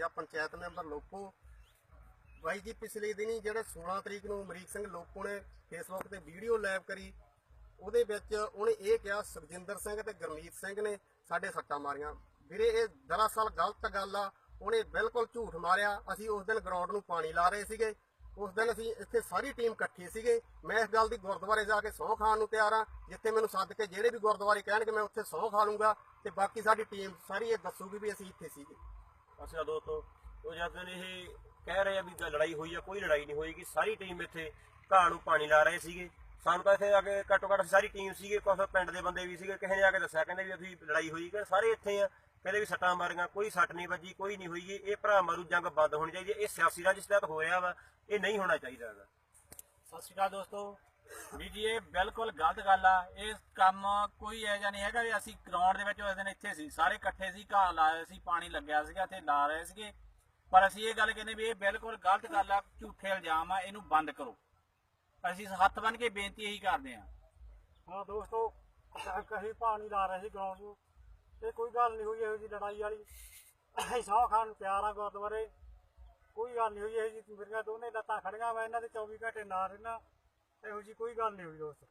ਜਾਂ ਪੰਚਾਇਤ ਮੈਂਬਰ ਲੋਪੋ ਬਾਈ ਜੀ, ਪਿਛਲੇ ਦਿਨੀ ਜਿਹੜਾ 16 ਤਰੀਕ ਨੂੰ ਅਮਰੀਕ ਸਿੰਘ ਲੋਪੋ ਨੇ ਫੇਸਬੁੱਕ ਤੇ ਵੀਡੀਓ ਲਾਈਵ ਕਰੀ, ਉਹਦੇ ਵਿੱਚ ਉਹਨੇ ਇਹ ਕਿਹਾ, ਸੁਖਜਿੰਦਰ ਸਿੰਘ ਤੇ ਗਰਮੀਤ ਸਿੰਘ ਨੇ ਸਾਡੇ ਸੱਟਾਂ ਮਾਰੀਆਂ। ਵੀਰੇ, ਇਹ ਦਰਅਸਲ ਗਲਤ ਗੱਲ ਆ। ਉਹਨੇ ਬਿਲਕੁਲ ਝੂਠ ਮਾਰਿਆ। ਅਸੀਂ ਉਸ ਦਿਨ ਗਰਾਊਂਡ ਨੂੰ ਪਾਣੀ ਲਾ ਰਹੇ ਸੀਗੇ। ਉਸ ਦਿਨ ਅਸੀਂ ਇੱਥੇ ਸਾਰੀ ਟੀਮ ਇਕੱਠੀ ਸੀਗੇ। ਮੈਂ ਇਸ ਗੱਲ ਦੀ ਗੁਰਦੁਆਰੇ ਜਾ ਕੇ ਸਹੁੰ ਖਾਣ ਨੂੰ ਤਿਆਰ ਆ, ਜਿੱਥੇ ਮੈਨੂੰ ਸੱਦ ਕੇ ਜਿਹੜੇ ਵੀ ਗੁਰਦੁਆਰੇ ਕਹਿਣਗੇ, ਮੈਂ ਉੱਥੇ ਸਹੁੰ ਖਾ ਲੂੰਗਾ। ਤੇ ਬਾਕੀ ਸਾਡੀ ਟੀਮ ਸਾਰੀ ਇਹ ਦੱਸੂਗੀ ਵੀ ਅਸੀਂ ਇੱਥੇ ਸੀਗੇ। ਅੱਛਾ ਦੋਸਤੋ ਉਹ ਜਦ ਇਹ ਕਹਿ ਰਹੇ ਆ ਵੀ ਲੜਾਈ ਹੋਈ ਆ, ਕੋਈ ਲੜਾਈ ਨਹੀਂ ਹੋਈ ਸਾਰੀ ਟੀਮ ਇੱਥੇ ਘਾਹ ਨੂੰ ਪਾਣੀ ਲਾ ਰਹੇ ਸੀਗੇ। ਸਾਨੂੰ ਤਾਂ ਇੱਥੇ ਆ ਕੇ ਘੱਟੋ ਘੱਟ ਸਾਰੀ ਟੀਮ ਸੀਗੇ ਕੁਝ ਪਿੰਡ ਦੇ ਬੰਦੇ ਵੀ ਸੀਗੇ, ਕਿਸੇ ਨੇ ਆ ਕੇ ਦੱਸਿਆ, ਕਹਿੰਦੇ ਵੀ ਅਸੀਂ ਲੜਾਈ ਹੋਈ ਕਿ ਸਾਰੇ ਇੱਥੇ ਆ, ਕਹਿੰਦੇ ਵੀ ਸੱਟਾਂ ਮਾਰੀਆਂ, ਕੋਈ ਸੱਟ ਨਹੀਂ ਵੱਜੀ, ਕੋਈ ਨਹੀਂ ਹੋਈ, ਇਹ ਭਰਾ ਮਾਰੂ, ਜੰਗ ਬੰਦ ਹੋਣੀ ਚਾਹੀਦੀ ਹੈ। ਇਹ ਸਿਆਸੀ ਰੰਜਿਸ਼ ਤਹਿਤ ਹੋ ਰਿਹਾ ਵਾ, ਇਹ ਨਹੀਂ ਹੋਣਾ ਚਾਹੀਦਾ ਹੈਗਾ। ਸਤਿ ਸ਼੍ਰੀ ਅਕਾਲ ਦੋਸਤੋ। ਜੀ, ਇਹ ਬਿਲਕੁਲ ਗਲਤ ਗੱਲ ਆ। ਇਹ ਕੰਮ ਕੋਈ ਐਜਾ ਨਹੀਂ ਹੈਗਾ ਵੀ ਅਸੀਂ ਗਰਾਊਂਡ ਦੇ ਵਿੱਚ ਉਸ ਦਿਨ ਇੱਥੇ ਸੀ। ਸਾਰੇ ਇਕੱਠੇ ਸੀ, ਘਾਹ ਲਾਇਆ ਸੀ, ਪਾਣੀ ਲੱਗਿਆ ਸੀਗਾ ਤੇ ਲਾ ਰਹੇ ਸੀਗੇ। ਪਰ ਅਸੀਂ ਇਹ ਗੱਲ ਕਹਿੰਦੇ ਵੀ ਇਹ ਬਿਲਕੁਲ ਗਲਤ ਗੱਲ ਆ, ਝੂਠੇ ਇਲਜ਼ਾਮ ਆ, ਇਹਨੂੰ ਬੰਦ ਕਰੋ। ਅਸੀਂ ਹੱਥ ਬੰਨ ਕੇ ਬੇਨਤੀ ਇਹੀ ਕਰਦੇ ਆ। ਹਾਂ ਦੋਸਤੋ, ਕਹੀ ਪਾਣੀ ਲਾ ਰਹੇ ਸੀ ਗਰਾਊਂਡ ਨੂੰ। ਇਹ ਕੋਈ ਗੱਲ ਨਹੀਂ ਹੋਈ ਇਹੋ ਜੀ ਲੜਾਈ ਵਾਲੀ। ਅਸੀਂ ਸੌ ਖਾਨ ਪਿਆਰ ਆ ਗੁਰਦੁਆਰੇ। ਕੋਈ ਗੱਲ ਨਹੀਂ ਹੋਈ ਇਹੋ ਜੀ ਮੇਰੀਆਂ ਦੋਨੇ ਲੱਤਾਂ ਖੜੀਆਂ, ਮੈਂ ਇਹਨਾਂ ਦੇ 24 ਘੰਟੇ ਨਾਲ ਰਹਿਣਾ ਇਹੋ ਜੀ ਕੋਈ ਗੱਲ ਨਹੀਂ ਹੋਈ ਦੋਸਤ